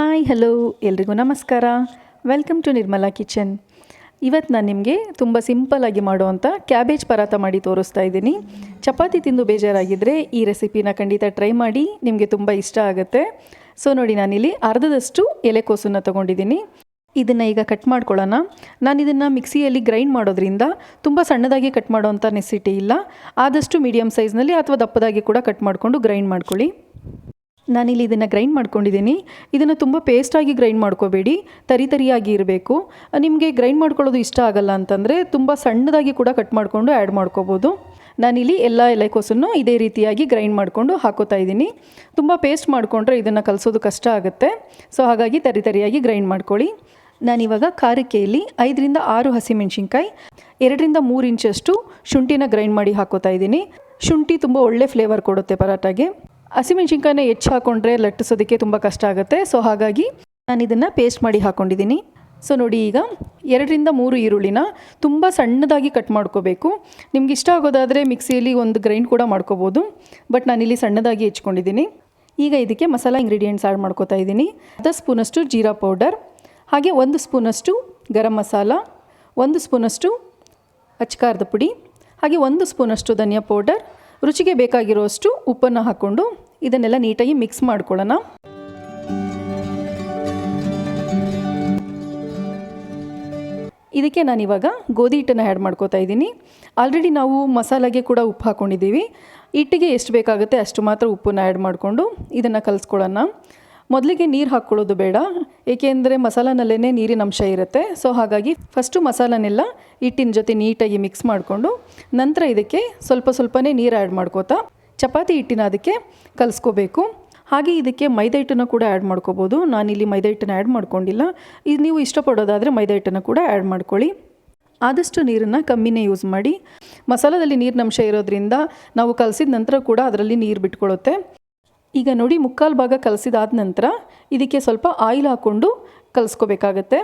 Hi hello ಎಲ್ರಿಗೂ ನಮಸ್ಕಾರ. Welcome to Nirmala kitchen ಇವತ್ತು ನಾನು ನಿಮಗೆ ತುಂಬ ಸಿಂಪಲ್ಲಾಗಿ ಮಾಡುವಂಥ ಕ್ಯಾಬೇಜ್ ಪರಾತ ಮಾಡಿ ತೋರಿಸ್ತಾ ಇದ್ದೀನಿ. ಚಪಾತಿ ತಿಂದು ಬೇಜಾರಾಗಿದ್ದರೆ ಈ ರೆಸಿಪಿನ ಖಂಡಿತ ಟ್ರೈ ಮಾಡಿ, ನಿಮಗೆ ತುಂಬ ಇಷ್ಟ ಆಗುತ್ತೆ. ಸೊ ನೋಡಿ ನಾನಿಲ್ಲಿ ಅರ್ಧದಷ್ಟು ಎಲೆಕೋಸನ್ನು ತೊಗೊಂಡಿದ್ದೀನಿ. ಇದನ್ನು ಈಗ ಕಟ್ ಮಾಡ್ಕೊಳ್ಳೋಣ. ನಾನು ಇದನ್ನು ಮಿಕ್ಸಿಯಲ್ಲಿ ಗ್ರೈಂಡ್ ಮಾಡೋದ್ರಿಂದ ತುಂಬ ಸಣ್ಣದಾಗಿ ಕಟ್ ಮಾಡೋವಂಥ ನೆಸಿಟಿ ಇಲ್ಲ. ಆದಷ್ಟು ಮೀಡಿಯಮ್ ಸೈಜ್ನಲ್ಲಿ ಅಥವಾ ದಪ್ಪದಾಗಿ ಕೂಡ ಕಟ್ ಮಾಡಿಕೊಂಡು ಗ್ರೈಂಡ್ ಮಾಡ್ಕೊಳ್ಳಿ. ನಾನಿಲ್ಲಿ ಇದನ್ನು ಗ್ರೈಂಡ್ ಮಾಡ್ಕೊಂಡಿದ್ದೀನಿ. ಇದನ್ನು ತುಂಬ ಪೇಸ್ಟಾಗಿ ಗ್ರೈಂಡ್ ಮಾಡ್ಕೋಬೇಡಿ. ತರಿ ತರಿಯಾಗಿ ಇರಬೇಕು. ನಿಮಗೆ ಗ್ರೈಂಡ್ ಮಾಡ್ಕೊಳ್ಳೋದು ಇಷ್ಟ ಆಗಲ್ಲ ಅಂತಂದರೆ ತುಂಬ ಸಣ್ಣದಾಗಿ ಕೂಡ ಕಟ್ ಮಾಡಿಕೊಂಡು ಆ್ಯಡ್ ಮಾಡ್ಕೋಬೋದು. ನಾನಿಲ್ಲಿ ಎಲ್ಲ ಎಲೆಕೋಸನ್ನು ಇದೇ ರೀತಿಯಾಗಿ ಗ್ರೈಂಡ್ ಮಾಡಿಕೊಂಡು ಹಾಕೋತಾ ಇದ್ದೀನಿ. ತುಂಬ ಪೇಸ್ಟ್ ಮಾಡಿಕೊಂಡ್ರೆ ಇದನ್ನು ಕಲಿಸೋದು ಕಷ್ಟ ಆಗುತ್ತೆ. ಸೊ ಹಾಗಾಗಿ ತರಿ ತರಿಯಾಗಿ ಗ್ರೈಂಡ್ ಮಾಡ್ಕೊಳ್ಳಿ. ನಾನಿವಾಗ ಖಾರಕ್ಕೆ ಐದರಿಂದ ಆರು ಹಸಿಮೆಣ್ಸಿನ್ಕಾಯಿ, ಎರಡರಿಂದ ಮೂರು ಇಂಚಷ್ಟು ಶುಂಠಿನ ಗ್ರೈಂಡ್ ಮಾಡಿ ಹಾಕೋತಾ ಇದ್ದೀನಿ. ಶುಂಠಿ ತುಂಬ ಒಳ್ಳೆ ಫ್ಲೇವರ್ ಕೊಡುತ್ತೆ ಪರಾಟಾಗೆ ಹಸಿಮೆಣ್ಸಿನ್ಕಾಯಿನ ಹೆಚ್ಚು ಹಾಕ್ಕೊಂಡ್ರೆ ಲಟ್ಟಿಸೋದಕ್ಕೆ ತುಂಬ ಕಷ್ಟ ಆಗುತ್ತೆ. ಸೊ ಹಾಗಾಗಿ ನಾನು ಇದನ್ನು ಪೇಸ್ಟ್ ಮಾಡಿ ಹಾಕ್ಕೊಂಡಿದ್ದೀನಿ ಸೊ ನೋಡಿ ಈಗ ಎರಡರಿಂದ ಮೂರು ಈರುಳ್ಳಿನ ತುಂಬ ಸಣ್ಣದಾಗಿ ಕಟ್ ಮಾಡ್ಕೋಬೇಕು. ನಿಮ್ಗೆ ಇಷ್ಟ ಆಗೋದಾದರೆ ಮಿಕ್ಸಿಯಲ್ಲಿ ಒಂದು ಗ್ರೈಂಡ್ ಕೂಡ ಮಾಡ್ಕೋಬೋದು. ಬಟ್ ನಾನಿಲ್ಲಿ ಸಣ್ಣದಾಗಿ ಹೆಚ್ಕೊಂಡಿದ್ದೀನಿ. ಈಗ ಇದಕ್ಕೆ ಮಸಾಲ ಇಂಗ್ರೀಡಿಯೆಂಟ್ಸ್ ಆ್ಯಡ್ ಮಾಡ್ಕೋತಾ ಇದ್ದೀನಿ. ಅರ್ಧ ಸ್ಪೂನಷ್ಟು ಜೀರಾ ಪೌಡರ್, ಹಾಗೆ ಒಂದು ಸ್ಪೂನಷ್ಟು ಗರಂ ಮಸಾಲ, ಒಂದು ಸ್ಪೂನಷ್ಟು ಅಚ್ಕಾರದ ಪುಡಿ, ಹಾಗೆ ಒಂದು ಸ್ಪೂನಷ್ಟು ಧನಿಯಾ ಪೌಡರ್ ರುಚಿಗೆ ಬೇಕಾಗಿರೋಷ್ಟು ಉಪ್ಪನ್ನು ಹಾಕ್ಕೊಂಡು ಇದನ್ನೆಲ್ಲ ನೀಟಾಗಿ ಮಿಕ್ಸ್ ಮಾಡ್ಕೊಳ್ಳೋಣ. ಇದಕ್ಕೆ ನಾನಿವಾಗ ಗೋಧಿ ಹಿಟ್ಟನ್ನು ಆ್ಯಡ್ ಮಾಡ್ಕೋತಾ ಇದ್ದೀನಿ. ಆಲ್ರೆಡಿ ನಾವು ಮಸಾಲೆಗೆ ಕೂಡ ಉಪ್ಪು ಹಾಕ್ಕೊಂಡಿದ್ದೀವಿ ಹಿಟ್ಟಿಗೆ ಎಷ್ಟು ಬೇಕಾಗುತ್ತೆ ಅಷ್ಟು ಮಾತ್ರ ಉಪ್ಪನ್ನು ಆ್ಯಡ್ ಮಾಡಿಕೊಂಡು ಇದನ್ನು ಕಲಿಸ್ಕೊಳ್ಳೋಣ. ಮೊದಲಿಗೆ ನೀರು ಹಾಕ್ಕೊಳ್ಳೋದು ಬೇಡ. ಏಕೆಂದರೆ ಮಸಾಲನಲ್ಲೇ ನೀರಿನ ಅಂಶ ಇರುತ್ತೆ. ಸೊ ಹಾಗಾಗಿ ಫಸ್ಟು ಮಸಾಲನೆಲ್ಲ ಹಿಟ್ಟಿನ ಜೊತೆ ನೀಟಾಗಿ ಮಿಕ್ಸ್ ಮಾಡಿಕೊಂಡು ನಂತರ ಇದಕ್ಕೆ ಸ್ವಲ್ಪ ಸ್ವಲ್ಪನೇ ನೀರು ಆ್ಯಡ್ ಮಾಡ್ಕೋತಾ ಚಪಾತಿ ಹಿಟ್ಟಿನ ಅದಕ್ಕೆ ಕಲಿಸ್ಕೋಬೇಕು. ಹಾಗೆ ಇದಕ್ಕೆ ಮೈದಾ ಹಿಟ್ಟನ್ನು ಕೂಡ ಆ್ಯಡ್ ಮಾಡ್ಕೋಬೋದು. ನಾನಿಲ್ಲಿ ಮೈದಾ ಹಿಟ್ಟನ್ನು ಆ್ಯಡ್ ಮಾಡ್ಕೊಂಡಿಲ್ಲ. ಇದು ನೀವು ಇಷ್ಟಪಡೋದಾದರೆ ಮೈದಾ ಹಿಟ್ಟನ್ನು ಕೂಡ ಆ್ಯಡ್ ಮಾಡ್ಕೊಳ್ಳಿ. ಆದಷ್ಟು ನೀರನ್ನು ಕಮ್ಮಿನೇ ಯೂಸ್ ಮಾಡಿ. ಮಸಾಲದಲ್ಲಿ ನೀರಿನಂಶ ಇರೋದ್ರಿಂದ ನಾವು ಕಲಸಿದ ನಂತರ ಕೂಡ ಅದರಲ್ಲಿ ನೀರು ಬಿಟ್ಕೊಳ್ಳುತ್ತೆ ಈಗ ನೋಡಿ ಮುಕ್ಕಾಲು ಭಾಗ ಕಲಸಿದಾದ ನಂತರ ಇದಕ್ಕೆ ಸ್ವಲ್ಪ ಆಯಿಲ್ ಹಾಕ್ಕೊಂಡು ಕಲಿಸ್ಕೋಬೇಕಾಗತ್ತೆ.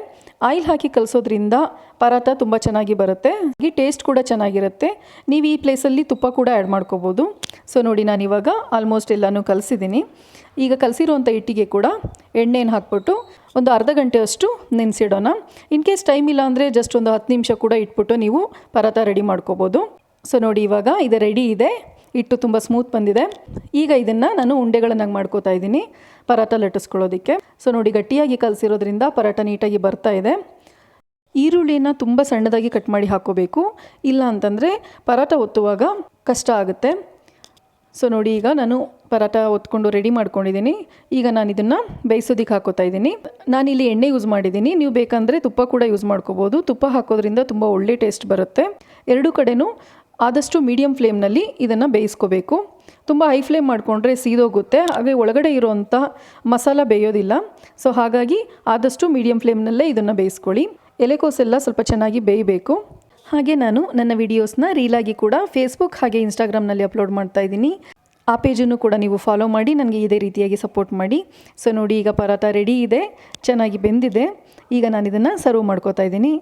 ಆಯಿಲ್ ಹಾಕಿ ಕಲಸೋದ್ರಿಂದ ಪರಾಟ ತುಂಬ ಚೆನ್ನಾಗಿ ಬರುತ್ತೆ. ಹಾಗೆ ಟೇಸ್ಟ್ ಕೂಡ ಚೆನ್ನಾಗಿರುತ್ತೆ. ನೀವು ಈ ಪ್ಲೇಸಲ್ಲಿ ತುಪ್ಪ ಕೂಡ ಆ್ಯಡ್ ಮಾಡ್ಕೋಬೋದು. ಸೊ ನೋಡಿ ನಾನು ಇವಾಗ ಆಲ್ಮೋಸ್ಟ್ ಎಲ್ಲನೂ ಕಲಿಸಿದ್ದೀನಿ ಈಗ ಕಲಸಿರುವಂಥ ಹಿಟ್ಟಿಗೆ ಕೂಡ ಎಣ್ಣೆಯನ್ನು ಹಾಕ್ಬಿಟ್ಟು ಒಂದು ಅರ್ಧ ಗಂಟೆಯಷ್ಟು ನೆನೆಸಿಡೋಣ. ಇನ್ ಕೇಸ್ ಟೈಮ್ ಇಲ್ಲ ಅಂದರೆ ಜಸ್ಟ್ ಒಂದು ಹತ್ತು ನಿಮಿಷ ಕೂಡ ಇಟ್ಬಿಟ್ಟು ನೀವು ಪರಾಟ ರೆಡಿ ಮಾಡ್ಕೋಬೋದು. ಸೊ ನೋಡಿ ಇವಾಗ ಇದು ರೆಡಿ ಇದೆ. ಹಿಟ್ಟು ತುಂಬ ಸ್ಮೂತ್ ಬಂದಿದೆ. ಈಗ ಇದನ್ನು ನಾನು ಉಂಡೆಗಳನ್ನಾಗಿ ಮಾಡ್ಕೋತಾ ಇದ್ದೀನಿ ಪರಾಟ ಲಟ್ಟಿಸ್ಕೊಳ್ಳೋದಕ್ಕೆ. ಸೊ ನೋಡಿ, ಗಟ್ಟಿಯಾಗಿ ಕಲಸಿರೋದ್ರಿಂದ ಪರಾಟ ನೀಟಾಗಿ ಬರ್ತಾ ಇದೆ. ಈರುಳ್ಳಿನ ತುಂಬ ಸಣ್ಣದಾಗಿ ಕಟ್ ಮಾಡಿ ಹಾಕೋಬೇಕು ಇಲ್ಲ ಅಂತಂದರೆ ಪರಾಟ ಒತ್ತುವಾಗ ಕಷ್ಟ ಆಗುತ್ತೆ. ಸೊ ನೋಡಿ, ಈಗ ನಾನು ಪರಾಟ ಒತ್ಕೊಂಡು ರೆಡಿ ಮಾಡ್ಕೊಂಡಿದ್ದೀನಿ. ಈಗ ನಾನು ಇದನ್ನು ಬೇಯಿಸೋದಕ್ಕೆ ಹಾಕೋತಾ ಇದ್ದೀನಿ. ನಾನಿಲ್ಲಿ ಎಣ್ಣೆ ಯೂಸ್ ಮಾಡಿದ್ದೀನಿ. ನೀವು ಬೇಕಂದರೆ ತುಪ್ಪ ಕೂಡ ಯೂಸ್ ಮಾಡ್ಕೋಬೋದು. ತುಪ್ಪ ಹಾಕೋದ್ರಿಂದ ತುಂಬ ಒಳ್ಳೆ ಟೇಸ್ಟ್ ಬರುತ್ತೆ. ಎರಡೂ ಕಡೆನೂ ಆದಷ್ಟು ಮೀಡಿಯಮ್ ಫ್ಲೇಮ್ನಲ್ಲಿ ಇದನ್ನು ಬೇಯಿಸ್ಕೋಬೇಕು. ತುಂಬ ಹೈ ಫ್ಲೇಮ್ ಮಾಡಿಕೊಂಡ್ರೆ ಸೀದೋಗುತ್ತೆ. ಹಾಗೆ ಒಳಗಡೆ ಇರೋವಂಥ ಮಸಾಲ ಬೇಯೋದಿಲ್ಲ. ಸೊ ಹಾಗಾಗಿ ಆದಷ್ಟು ಮೀಡಿಯಮ್ ಫ್ಲೇಮ್ನಲ್ಲೇ ಇದನ್ನು ಬೇಯಿಸ್ಕೊಳ್ಳಿ. ಎಲೆಕೋಸೆಲ್ಲ ಸ್ವಲ್ಪ ಚೆನ್ನಾಗಿ ಬೇಯಬೇಕು. ಹಾಗೆ ನಾನು ನನ್ನ ವಿಡಿಯೋಸ್ನ ರೀಲಾಗಿ ಕೂಡ ಫೇಸ್ಬುಕ್ ಹಾಗೆ ಇನ್ಸ್ಟಾಗ್ರಾಮ್ನಲ್ಲಿ ಅಪ್ಲೋಡ್ ಮಾಡ್ತಾ ಇದ್ದೀನಿ. ಆ ಪೇಜನ್ನು ಕೂಡ ನೀವು ಫಾಲೋ ಮಾಡಿ, ನನಗೆ ಇದೇ ರೀತಿಯಾಗಿ ಸಪೋರ್ಟ್ ಮಾಡಿ. ಸೊ ನೋಡಿ ಈಗ ಪರಾಟ ರೆಡಿ ಇದೆ. ಚೆನ್ನಾಗಿ ಬೆಂದಿದೆ. ಈಗ ನಾನು ಇದನ್ನು ಸರ್ವ್ ಮಾಡ್ಕೋತಾ ಇದ್ದೀನಿ.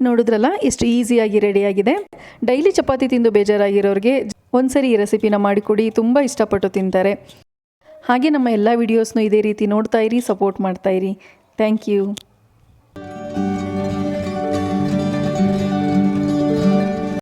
ನೋಡಿದ್ರಲ್ಲ, ಎಷ್ಟು ಈಸಿಯಾಗಿ ರೆಡಿಯಾಗಿದೆ. ಡೈಲಿ ಚಪಾತಿ ತಿಂದು ಬೇಜಾರಾಗಿರೋರಿಗೆ ಒಂದ್ಸರಿ ಈ ರೆಸಿಪಿನ ಮಾಡಿಕೊಡಿ ತುಂಬ ಇಷ್ಟಪಟ್ಟು ತಿಂತಾರೆ. ಹಾಗೆ ನಮ್ಮ ಎಲ್ಲ ವೀಡಿಯೋಸ್ನು ಇದೇ ರೀತಿ ನೋಡ್ತಾ ಇರಿ ಸಪೋರ್ಟ್ ಮಾಡ್ತಾ ಇರಿ. Thank you